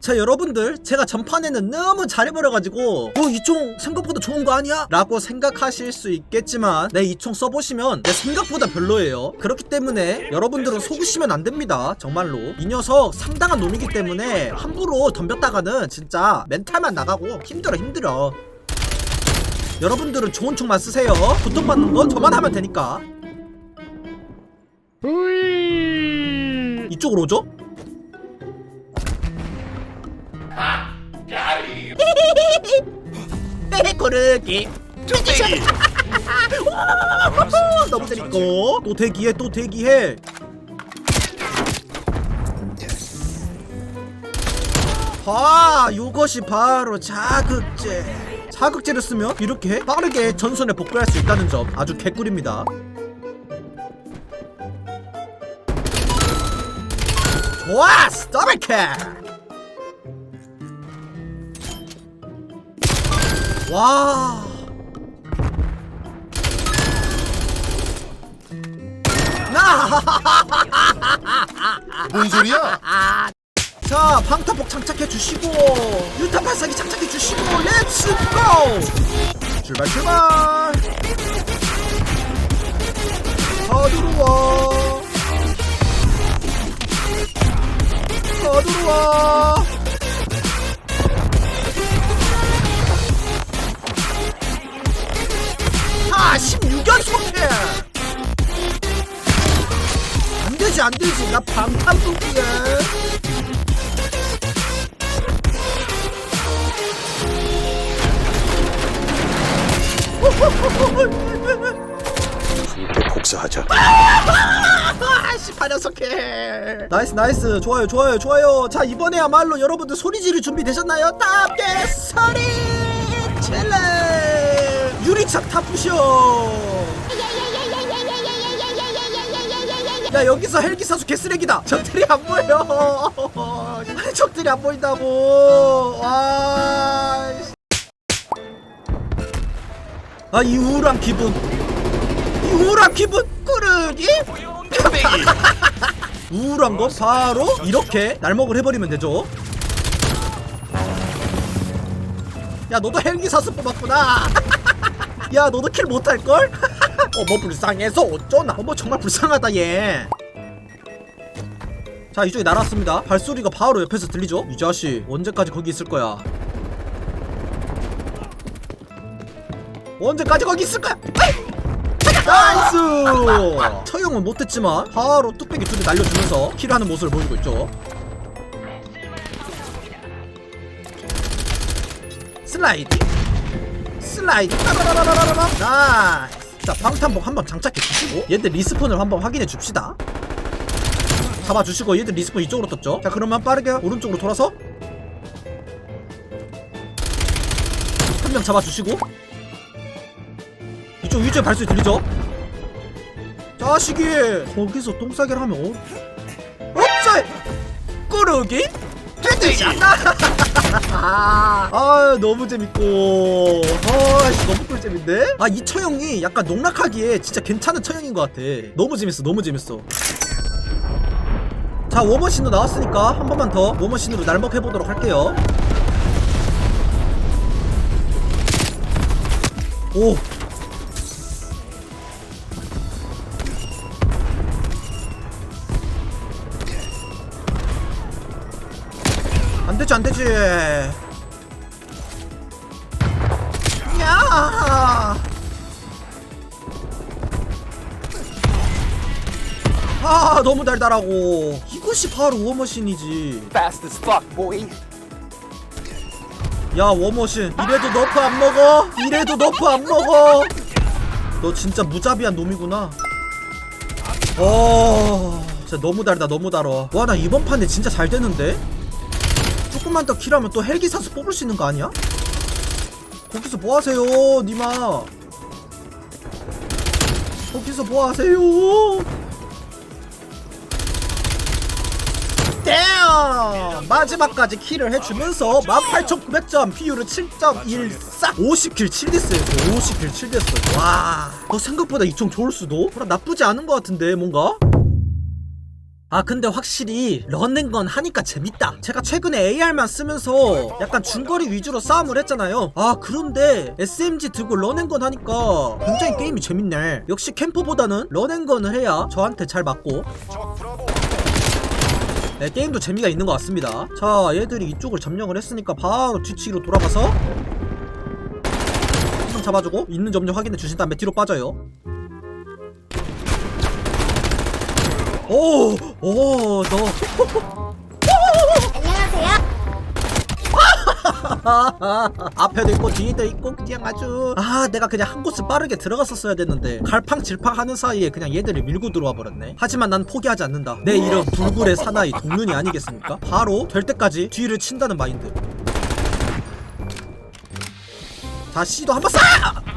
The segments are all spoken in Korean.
자 여러분들 제가 전판에는 너무 잘해버려가지고 어 이 총 생각보다 좋은 거 아니야? 라고 생각하실 수 있겠지만 네이총 써보시면 내 생각보다 별로예요. 그렇기 때문에 여러분들은 속으시면 안 됩니다. 정말로. 이 녀석 상당한 놈이기 때문에 함부로 덤볐다가는 진짜 멘탈만 나가고 힘들어 힘들어. 여러분들은 좋은 총만 쓰세요. 고통받는 건 저만 하면 되니까. 이쪽으로 오죠? 고르기. 너무 재밌고. 또 대기해 또 대기해. 아 요것이 바로 자극제. 자극제를 쓰면 이렇게 빠르게 전선에 복구할 수 있다는 점 아주 개꿀입니다. 좋았어 더블킬 와. 나. 뭔 소리야? 자, 방탄복 장착해 주시고 유탄 발사기 장착해 주시고 렛츠 고! 출발 출발. 다 들어와. 안 되지, 안 되지. 나 방탄복이야. 함께 복사하자. 아씨 반연속해 나이스 나이스 좋아요 좋아요 좋아요 자 이번에야말로 여러분들 소리 지를 준비 되셨나요? 답게 소리 칠레 유리창 다 부셔 야 여기서 헬기 사수 개쓰레기다 적들이 안 보여 적들이 안 보인다고 와 아, 이 우울한 기분. 이 우울한 기분 꾸르기? 우울한 건 바로 이렇게 날먹을 해버리면 되죠. 야, 너도 헬기 사수 뽑았구나. 야, 너도 킬 못할걸? 어머, 불쌍해서 어쩌나. 어머, 정말 불쌍하다, 얘. 자, 이쪽에 날았습니다. 발소리가 바로 옆에서 들리죠? 이 자식, 언제까지 거기 있을 거야? 언제까지 거기 있을 거야? 나이스! 처형은 못했지만 바로 뚝배기 두대 날려주면서 킬하는 모습을 보여주고 있죠. 슬라이딩, 슬라이딩. 나이스. 자 방탄복 한번 장착해 주시고 얘들 리스폰을 한번 확인해 줍시다. 잡아주시고 얘들 리스폰 이쪽으로 떴죠. 자 그러면 빠르게 오른쪽으로 돌아서 한 명 잡아주시고 이쪽 위쪽에 발소리 들리죠? 자식이 거기서 똥싸기를 하면 어? 어째 꾸르기? 되지 않나? 아 너무 재밌고 아씨 너무 꿀잼인데? 아 이 처형이 약간 농락하기에 진짜 괜찮은 처형인 것 같아. 너무 재밌어 너무 재밌어. 자 워머신도 나왔으니까 한 번만 더 워머신으로 날먹해보도록 할게요. 오! 안되지 안되지 아 너무 달달하고. 이것이 바로 워머신이지. Fast as fuck, boy. 야 워머신 이래도 너프 안 먹어? 이래도 너프 안 먹어? 너 진짜 무자비한 놈이구나. 어 진짜 너무 달다 너무 달아. 와나 이번 판에 진짜 잘 되는데? 조금만 더 킬하면 또 헬기 사수 뽑을 수 있는 거 아니야? 거기서 뭐 하세요 니마? 거기서 뭐 하세요 댐! 마지막까지 킬을 해주면서 18,900점 피율을 7.14 50킬 7디스였어 50킬 7디스 와너 생각보다 이총 좋을 수도? 그럼 나쁘지 않은 것 같은데 뭔가? 아 근데 확실히 런앤건 하니까 재밌다 제가 최근에 AR만 쓰면서 약간 중거리 위주로 싸움을 했잖아요 아 그런데 SMG 들고 런앤건 하니까 굉장히 게임이 재밌네 역시 캠퍼보다는 런앤건을 해야 저한테 잘 맞고 네, 게임도 재미가 있는 것 같습니다 자 얘들이 이쪽을 점령을 했으니까 바로 뒤치기로 돌아가서 한번 잡아주고 있는 점점 확인해 주신 다음에 뒤로 빠져요 오, 오, 너. 앞에도 있고 뒤에도 있고 그냥 아주 아 내가 그냥 한 곳을 빠르게 들어갔었어야 됐는데 갈팡질팡 하는 사이에 그냥 얘들이 밀고 들어와 버렸네. 하지만 난 포기하지 않는다. 내 이름 불굴의 사나이 동륜이 아니겠습니까? 바로 될 때까지 뒤를 친다는 마인드. 자 C도 한번 쏴!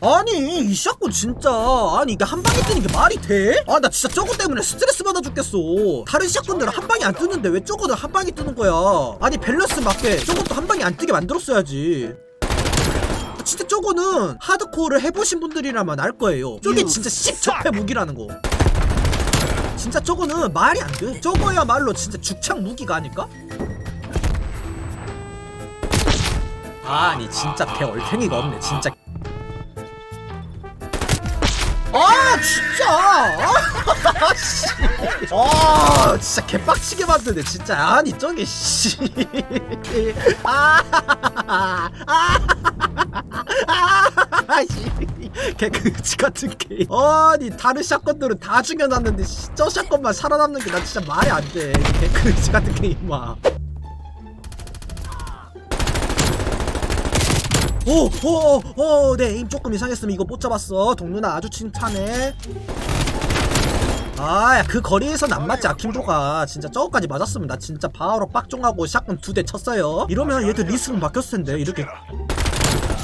아니 이 샷건 진짜. 아니 이게 한 방에 뜨는 게 말이 돼? 아 나 진짜 저거 때문에 스트레스 받아 죽겠어. 다른 샷건들은 한 방에 안 뜨는데 왜 저거는 한 방에 뜨는 거야? 아니 밸런스 맞게 저것도 한 방에 안 뜨게 만들었어야지. 진짜 저거는 하드코어를 해보신 분들이라면 알 거예요. 저게 진짜 씹적패 무기라는 거. 진짜 저거는 말이 안돼. 저거야말로 진짜 죽창 무기가 아닐까? 아니 진짜 개 얼탱이가 없네 진짜 아 진짜. 아 씨. 아 진짜 개빡치게 만드네 진짜. 아니 저게 씨아아아씨. 개그지 같은 게임 아니 다른 샷건들은 다 죽여놨는데 씨, 저 샷건만 살아남는 게 나 진짜 말이 안돼. 개그지 같은 게임 막 오, 오, 오, 네, 에임 조금 이상했으면 이거 못 잡았어. 동누나 아주 칭찬해. 아, 야, 그 거리에선 안 맞지, 아킴도가. 진짜 저거까지 맞았으면 나 진짜 바로 빡종하고 샷건 두 대 쳤어요. 이러면 얘들 리스는 바뀌었을 텐데, 이렇게.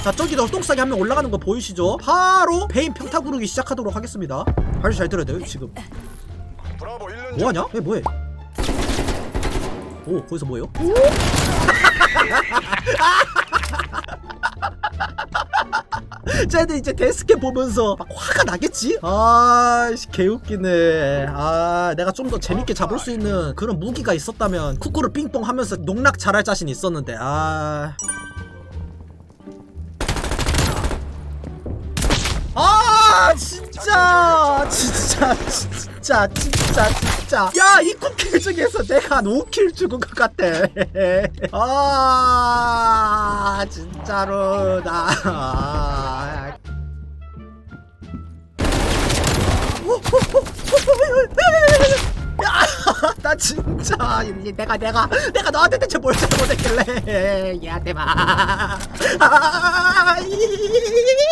자, 저기도 똥싸게 한 명 올라가는 거 보이시죠? 바로 베인 평타 구르기 시작하도록 하겠습니다. 아주 잘 들어야 돼요, 지금. 브라보 1년 뭐하냐? 왜 뭐해? 오, 거기서 뭐예요? 쟤들 이제 데스크 보면서 막 화가 나겠지? 아 씨 개웃기네. 아 내가 좀 더 재밌게 잡을 수 있는 그런 무기가 있었다면 쿠쿠를 삥뽕 하면서 농락 잘할 자신 있었는데 아... 아 진짜 진짜 진짜 진짜 진짜. 야 이 쿠킬 중에서 내가 한 5킬 죽은 것 같아. 아 진짜로 나 야, 나 진짜 이- 내가 내가 내가 너한테 대체 뭘 잘못했길래 얘한테 봐. 아, 이-